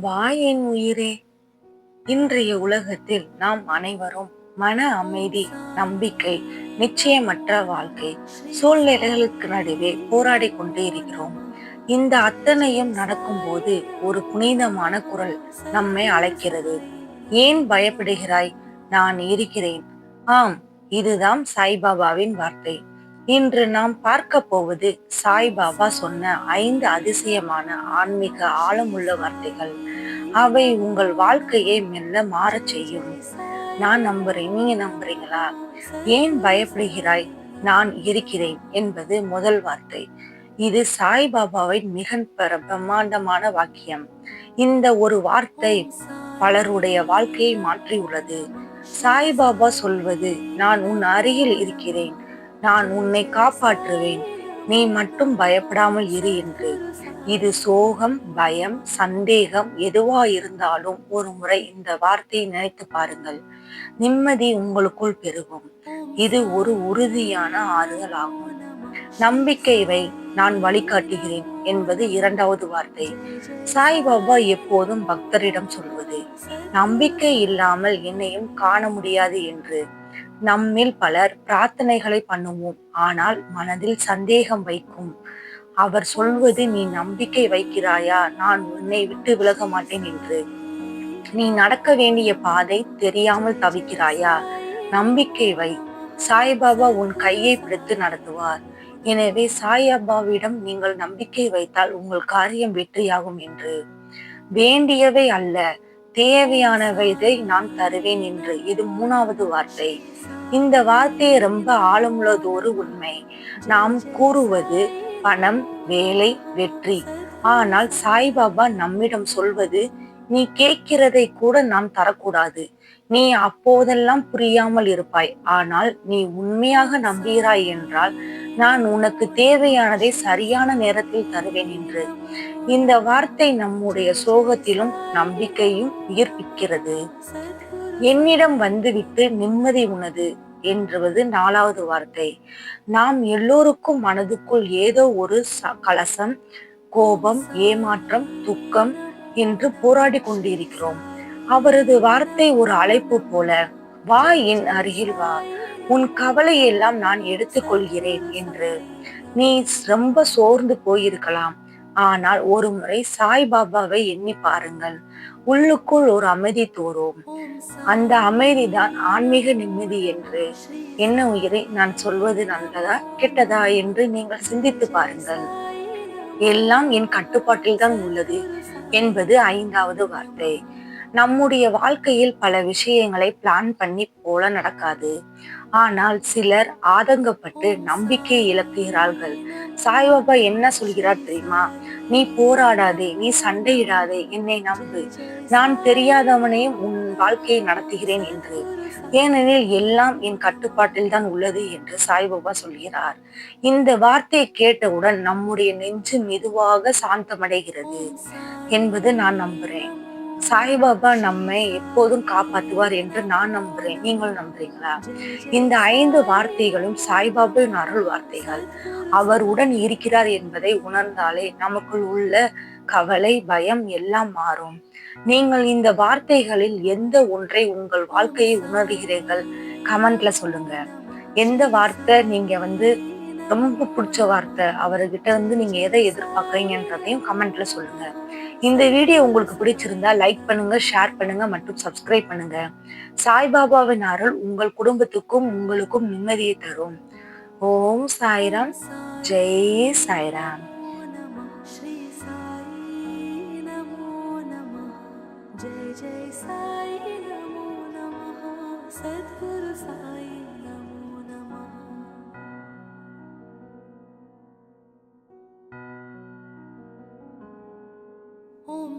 வா என் உயிரே. இன்றைய உலகத்தில் நாம் அனைவரும் மன அமைதி நம்பிக்கை நிச்சயமற்ற வாழ்க்கை சூழ்நிலைகளுக்கு நடுவே போராடி கொண்டே இருக்கிறோம். இந்த அத்தனையும் நடக்கும்போது ஒரு புனிதமான குரல் நம்மை அழைக்கிறது. ஏன் பயப்படுகிறாய்? நான் இருக்கிறேன். ஆம் இதுதான் சாய்பாபாவின் வார்த்தை. இன்று நாம் பார்க்க போவது சாய்பாபா சொன்ன ஐந்து அதிசயமான ஆன்மீக ஆழமுள்ள வார்த்தைகள். அவை உங்கள் வாழ்க்கையை மெல்ல மாறச் செய்யும். நான் நம்புறேன் நீங்க நம்புறீங்களா? ஏன் பயப்படுகிறாய்? நான் இருக்கிறேன் என்பது முதல் வார்த்தை. இது சாய்பாபாவின் மிக பிரம்மாண்டமான வாக்கியம். இந்த ஒரு வார்த்தை பலருடைய வாழ்க்கையை மாற்றியுள்ளது. சாய்பாபா சொல்வது நான் உன் அருகில் இருக்கிறேன். நான் உன்னை காப்பாற்றுவேன். நீ மட்டும் பயப்படாமல் இரு என்று. இது சோகம் பயம் சந்தேகம் எதுவா இருந்தாலும் ஒரு முறை இந்த வார்த்தையை நினைத்து பாருங்கள். நிம்மதி உங்களுக்குள் பெருகும். இது ஒரு உறுதியான ஆறுதல் ஆகும் நம்பிக்கை வை நான் வழிகாட்டுகிறேன் என்பது இரண்டாவது வார்த்தை. சாய்பாபா எப்போதும் பக்தரிடம் சொல்வது நம்பிக்கை இல்லாமல் என்னையும் காண முடியாது என்று. நம்மில் பலர் பிரார்த்தனைகளை பண்ணுவோம். ஆனால் மனதில் சந்தேகம் வைக்கும். அவர் சொல்வது நீ நம்பிக்கை வைக்கிறாயா? நான் உன்னை விட்டு விலக மாட்டேன் என்று. நீ நடக்க வேண்டிய பாதை தெரியாமல் தவிக்கிறாயா? நம்பிக்கை வை. சாய்பாபா உன் கையை பிடித்து நடத்துவார். எனவே சாய்பாபாவிடம் நீங்கள் நம்பிக்கை வைத்தால் உங்கள் காரியம் வெற்றியாகும் என்று. வேண்டியவை அல்ல. தேவையானவை நான் தருவேன் என்று. இது மூணாவது வார்த்தை. இந்த வார்த்தை ரொம்ப ஆழமுள்ளது ஒரு உண்மை. நாம் கூறுவது பணம் வேலை வெற்றி. ஆனால் சாய்பாபா நம்மிடம் சொல்வது நீ கேட்கிறதை கூட நாம் தரக்கூடாது. நீ அப்போதெல்லாம் புரியாமல் இருப்பாய். ஆனால் நீ உண்மையாக நம்புகிறாய் என்றால் நான் உனக்கு தேவையானதை சரியான நேரத்தில் தருவேன் என்று. இந்த வார்த்தை நம்முடைய சோகத்திலும் நம்பிக்கையும் உயிர்ப்பிக்கிறது. என்னிடம் வந்துவிட்டு நிம்மதி உனது என்றுவது நாலாவது வார்த்தை. நாம் எல்லோருக்கும் மனதுக்குள் ஏதோ ஒரு கலசம் கோபம் ஏமாற்றம் துக்கம் என்று போராடி கொண்டிருக்கிறோம். அவரது வார்த்தை ஒரு அழைப்பு போல வா என் அருகில் வா. உன் கவலையெல்லாம் நான் எடுத்துக்கொள்கிறேன் என்று. நீ ரொம்ப சோர்ந்து போயிருக்கலாம். ஆனால் ஒரு முறை சாய்பாபாவை எண்ணி பாருங்கள். உள்ளுக்குள் ஒரு அமைதி தோறும். அந்த அமைதிதான் ஆன்மீக நிம்மதி என்று. என்ன உயிரை நான் சொல்வது நல்லதா கெட்டதா என்று நீங்கள் சிந்தித்து பாருங்கள். எல்லாம் என் கட்டுப்பாட்டில் தான் உள்ளது என்பது ஐந்தாவது வார்த்தை. நம்முடைய வாழ்க்கையில் பல விஷயங்களை பிளான் பண்ணி போல நடக்காது. ஆனால் சிலர் ஆதங்கப்பட்டு நம்பிக்கை இழக்குகிறார்கள் சாய்பாபா என்ன சொல்கிறார் தெரியுமா? நீ போராடாதே நீ சண்டையிடாதே என்னை நம்பு. நான் தெரியாதவனையும் உன் வாழ்க்கையை நடத்துகிறேன் என்று. ஏனெனில் எல்லாம் என் கட்டுப்பாட்டில் தான் உள்ளது என்று சாய்பாபா சொல்கிறார். இந்த வார்த்தையை கேட்டவுடன் நம்முடைய நெஞ்சு மெதுவாக சாந்தமடைகிறது என்பது நான் நம்புறேன். சாய்பாபா நம்மை எப்போதும் காப்பாற்றுவார் என்று நான் நம்புறேன். நீங்கள் நம்புறீங்களா? இந்த ஐந்து வார்த்தைகளும் சாய்பாபாவின் அருள் வார்த்தைகள். அவர் உடன் இருக்கிறார் என்பதை உணர்ந்தாலே நமக்குள் உள்ள கவலை பயம் எல்லாம் மாறும். நீங்கள் இந்த வார்த்தைகளில் எந்த ஒன்றை உங்கள் வாழ்க்கையை உணர்கிறீர்கள்? கமெண்ட்ல சொல்லுங்க. எந்த வார்த்தை நீங்க வந்து ரொம்ப பிடிச்ச வார்த்தை அவர்கிட்ட வந்து நீங்க எதை எதிர்பார்க்குறீங்கன்றதையும் கமெண்ட்ல சொல்லுங்க இந்த வீடியோ உங்களுக்கு பிடிச்சிருந்தா லைக் பண்ணுங்க ஷேர் பண்ணுங்க மற்றும் சப்ஸ்கிரைப் பண்ணுங்க சாய்பாபாவின் அருள் உங்கள் குடும்பத்துக்கும் உங்களுக்கும் நிம்மதியை தரும் ஓம் சாய்ராம் ஜெய் சாய்ராம் जय साई नमो नमः सद्गुरु साई